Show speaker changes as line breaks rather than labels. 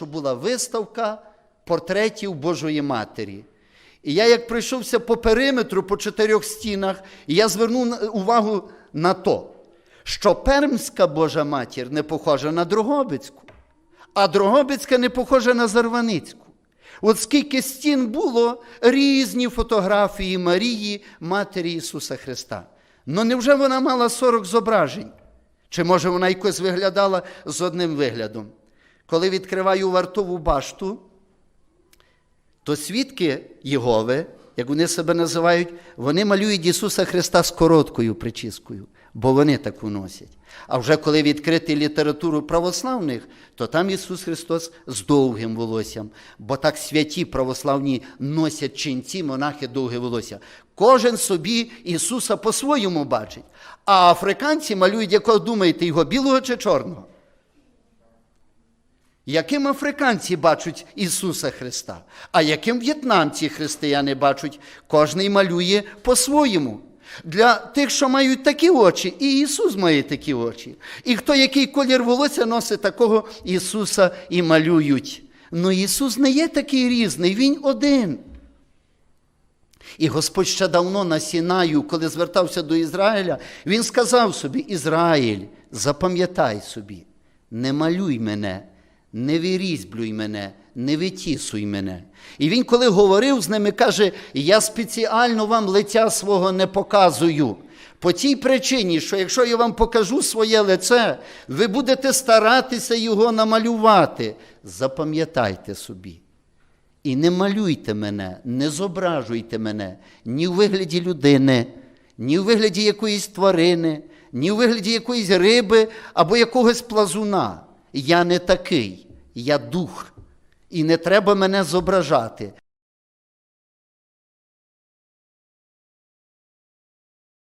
що була виставка портретів Божої Матері. І я, як пройшовся по периметру, по чотирьох стінах, і я звернув увагу на то, що Пермська Божа Матір не похожа на Дрогобицьку, а Дрогобицька не похожа на Зарваницьку. От скільки стін було різні фотографії Марії, Матері Ісуса Христа. Ну невже вона мала 40 зображень? Чи може вона якось виглядала з одним виглядом? Коли відкриваю вартову башту, то свідки Єгови, як вони себе називають, вони малюють Ісуса Христа з короткою причіскою, бо вони таку носять. А вже коли відкрити літературу православних, то там Ісус Христос з довгим волоссям, бо так святі православні носять ченці, монахи довге волосся. Кожен собі Ісуса по-своєму бачить. А африканці малюють, якого думаєте, його білого чи чорного? Яким африканці бачать Ісуса Христа, а яким в'єтнамці християни бачать, кожний малює по-своєму. Для тих, що мають такі очі, і Ісус має такі очі. І хто який колір волосся носить, такого Ісуса і малюють. Ну Ісус не є такий різний, Він один. І Господь ще давно на Сінаю, коли звертався до Ізраїля, Він сказав собі: Ізраїль, запам'ятай собі, не малюй мене, не вирізблюй мене, не витісуй мене. І він, коли говорив з ними, каже: Я спеціально вам лиця свого не показую. По тій причині, що якщо я вам покажу своє лице, ви будете старатися його намалювати. Запам'ятайте собі. І не малюйте мене, не зображуйте мене ні у вигляді людини, ні у вигляді якоїсь тварини, ні у вигляді якоїсь риби або якогось плазуна. Я не такий, я дух. І не треба мене зображати.